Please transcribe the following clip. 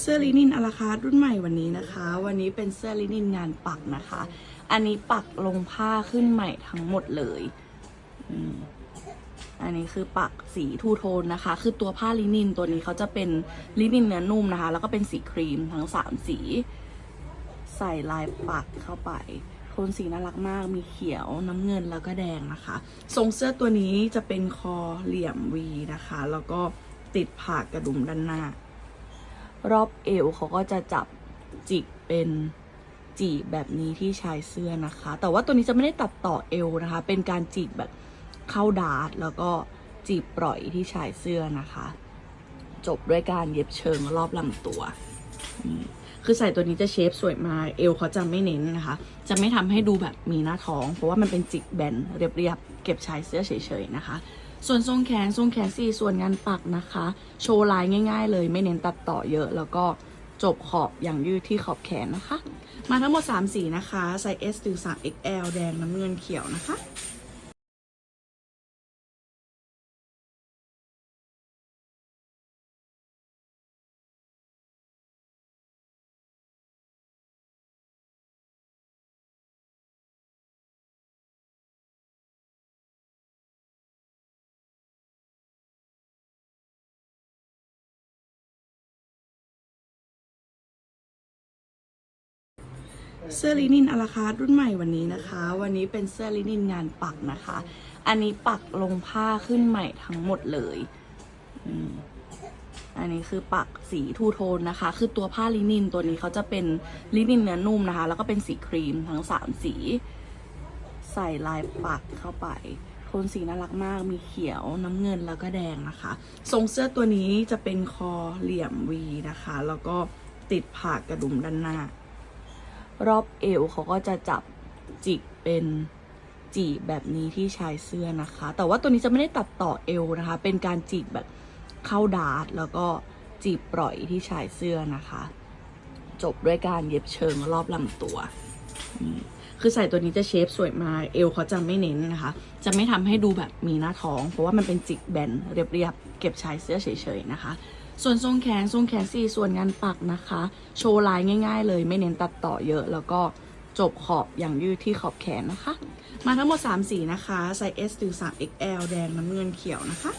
เสื้อลินินอาราคาร์ทรุ่นใหม่วันนี้นะคะ วันนี้เป็นเสื้อลินินงานปักนะคะ อันนี้ปักลงผ้าขึ้นใหม่ทั้งหมดเลยอันนี้คือปักสีทูโทนนะคะ คือตัวผ้าลินินตัวนี้เขาจะเป็นลินินเนื้อนุ่มนะคะ แล้วก็เป็นสีครีมทั้งสามสี ใส่ลายปักเข้าไปโทนสีน่ารักมากมีเขียวน้ำเงินแล้วก็แดงนะคะ ทรงเสื้อตัวนี้จะเป็นคอเหลี่ยมวีนะคะ แล้วก็ติดผากกระดุมด้านหน้า รอบเอวเขาก็จะจับจิกเป็นจีบแบบนี้ที่ชายเสื้อนะคะ แต่ว่าตัวนี้จะไม่ได้ตัดต่อเอวนะคะ เป็นการจีบแบบเข้าดาร์ทแล้วก็จีบปล่อยที่ชายเสื้อนะคะ จบด้วยการเย็บเชิงรอบลำตัวนี่คือใส่ตัวนี้จะเชฟสวยมากเอวเขาจะไม่เน้นนะคะ จะไม่ทำให้ดูแบบมีหน้าท้อง เพราะว่ามันเป็นจิกแบนเรียบๆเก็บชายเสื้อเฉยๆนะคะ ส่วนทรงแขนทรงแขนสี่ส่วนงานปักนะคะ โชว์ลายง่ายๆ เลยไม่เน้นตัดต่อเยอะ แล้วก็จบขอบอย่างยืดที่ขอบแขนนะคะ มาทั้งหมด 3 สีนะคะไซส์ S ถึง 3XL แดงน้ำเงินเขียวนะคะ เสื้อลินินอาราคาร์ทรุ่นใหม่วันนี้นะคะ วันนี้เป็นเสื้อลินินงานปักนะคะ อันนี้ปักลงผ้าขึ้นใหม่ทั้งหมดเลยอันนี้คือปักสีทูโทนนะคะ คือตัวผ้าลินินตัวนี้เขาจะเป็นลินินเนื้อนุ่มนะคะ แล้วก็เป็นสีครีมทั้งสามสี ใส่ลายปักเข้าไปโทนสีน่ารักมาก มีเขียวน้ำเงินแล้วก็แดงนะคะ ทรงเสื้อตัวนี้จะเป็นคอเหลี่ยมวีนะคะ แล้วก็ติดผากกระดุมด้านหน้า รอบเอวเขาก็จะจับจิกเป็นจีบแบบนี้ที่ชายเสื้อนะคะ แต่ว่าตัวนี้จะไม่ได้ตัดต่อเอวนะคะ เป็นการจีบแบบเข้าดาร์ทแล้วก็จีบปล่อยที่ชายเสื้อนะคะ จบด้วยการเย็บเชิงรอบลำตัวนี่คือใส่ตัวนี้จะเชฟสวยมาก เอวเขาจะไม่เน้นนะคะ จะไม่ทำให้ดูแบบมีหน้าท้อง เพราะว่ามันเป็นจิกแบนเรียบๆเก็บชายเสื้อเฉยๆนะคะ ส่วนทรงแขนทรงแขนสี่ส่วนงานปักนะคะ โชว์ลายง่าย ๆ เลยไม่เน้นตัดต่อเยอะแล้วก็จบขอบอย่างยืดที่ขอบแขนนะคะ มาทั้งหมด 3 สีนะคะไซส์ S ถึง 3XL แดงน้ำเงินเขียวนะคะ